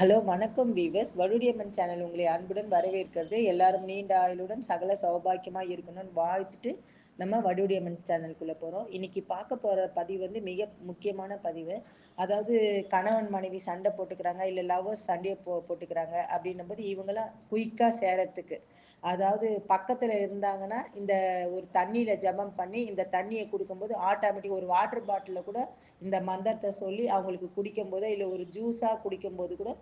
Hello வணக்கம் viewers. வடுடியம்மன் channel உங்களை அன்புடன் வரவேற்கிறது. எல்லாரும் நீண்ட ஆயுளுடன் சகல சௌபாக்கியமாக இருக்கணும்னு வாழ்த்துட்டு நம்ம வடுடியம்மன் சேனலுக்குள்ளே போகிறோம் இன்னைக்கு பார்க்க போகிற பதிவு வந்து மிக முக்கியமான பதிவு. அதாவது கணவன் மனைவி சண்டை போட்டுக்கிறாங்க இல்லை லவ்வர்ஸ் சண்டையை போ போட்டுக்கிறாங்க அப்படின்னும் போது இவங்களாம் குயிக்காக சேரத்துக்கு. அதாவது பக்கத்தில் இருந்தாங்கன்னா இந்த ஒரு தண்ணியில் ஜபம் பண்ணி இந்த தண்ணியை கொடுக்கும்போது ஆட்டோமேட்டிக் ஒரு வாட்டர் பாட்டிலில் கூட இந்த மந்திரத்தை சொல்லி அவங்களுக்கு குடிக்கும் போதோ இல்லை ஒரு ஜூஸாக குடிக்கும்போது கூட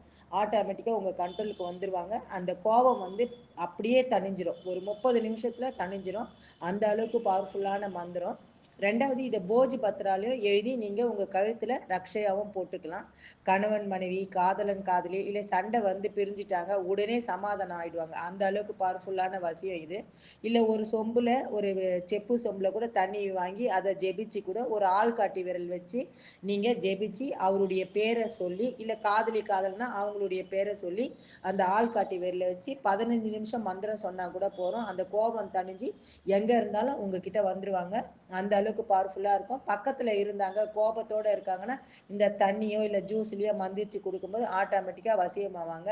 ஆட்டோமேட்டிக்காக உங்கள் கண்ட்ரோலுக்கு வந்துடுவாங்க அந்த கோபம் வந்து அப்படியே தணிஞ்சிரும். ஒரு முப்பது நிமிஷத்தில் தணிஞ்சிரும். அந்த அளவுக்கு பவர்ஃபுல்லான மந்திரம். ரெண்டாவது இதை போஜ் பத்திராலையும் எழுதி நீங்கள் உங்கள் கழுத்தில் ரக்ஷையாகவும் போட்டுக்கலாம். கணவன் மனைவி காதலன் காதலி இல்லை சண்டை வந்து பிரிஞ்சிட்டாங்க உடனே சமாதானம் ஆயிடுவாங்க. அந்த அளவுக்கு பவர்ஃபுல்லான வசியம் இது. இல்லை ஒரு சொம்பில் ஒரு செப்பு சொம்பில் கூட தண்ணி வாங்கி அதை ஜெபிச்சு கூட ஒரு ஆள் காட்டி விரல் வச்சு நீங்கள் ஜெபிச்சு அவருடைய பேரை சொல்லி இல்லை காதலி காதல்னா அவங்களுடைய பேரை சொல்லி அந்த ஆள் காட்டி விரலை வச்சு பதினஞ்சு நிமிஷம் மந்திரம் சொன்னால் கூட போகிறோம் அந்த கோபம் தணிஞ்சு எங்கே இருந்தாலும் உங்ககிட்ட வந்துடுவாங்க அந்த அளவுக்கு பவர்ஃபுல்லாக இருக்கும். பக்கத்தில் இருந்தாங்க கோபத்தோடு இருக்காங்கன்னா இந்த தண்ணியோ இல்லை ஜூஸ்லேயோ மந்திரிச்சு கொடுக்கும்போது ஆட்டோமேட்டிக்காக வசியமாவாங்க.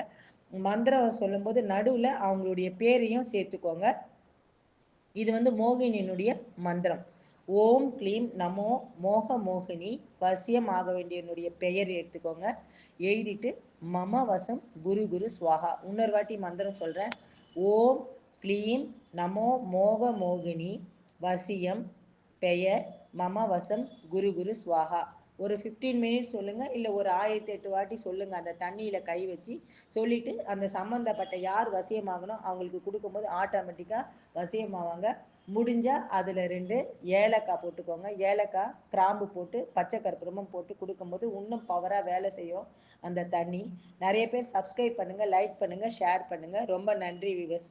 மந்திரம் சொல்லும்போது நடுவில் அவங்களுடைய பேரையும் சேர்த்துக்கோங்க. இது வந்து மோகினியினுடைய மந்திரம். ஓம் க்ளீம் நமோ மோக மோகினி வசியம் ஆக வேண்டியனுடைய பெயர் எடுத்துக்கோங்க. எழுதிட்டு மம வசம் குரு குரு ஸ்வாகா இன்னொரு வாட்டி மந்திரம் சொல்கிறேன் ஓம் க்ளீம் நமோ மோக மோகினி வசியம் பெயர் மம வசம் குரு குரு ஸ்வாகா ஒரு ஃபிஃப்டீன் மினிட்ஸ் சொல்லுங்கள் இல்லை ஒரு ஆயிரத்தி எட்டு வாட்டி சொல்லுங்கள் அந்த தண்ணியில் கை வச்சு சொல்லிவிட்டு அந்த சம்மந்தப்பட்ட யார் வசியமாகணும் அவங்களுக்கு கொடுக்கும்போது ஆட்டோமேட்டிக்காக வசியமாவாங்க. முடிஞ்சால் அதில் ரெண்டு ஏலக்காய் போட்டுக்கோங்க. ஏலக்காய் கிராம்பு போட்டு பச்சை கற்பூரமும் போட்டு கொடுக்கும்போது இன்னும் பவராக வேலை செய்யும் அந்த தண்ணி. நிறைய பேர் சப்ஸ்கிரைப் பண்ணுங்கள் லைக் பண்ணுங்கள் ஷேர் பண்ணுங்கள் ரொம்ப நன்றி விவஸ்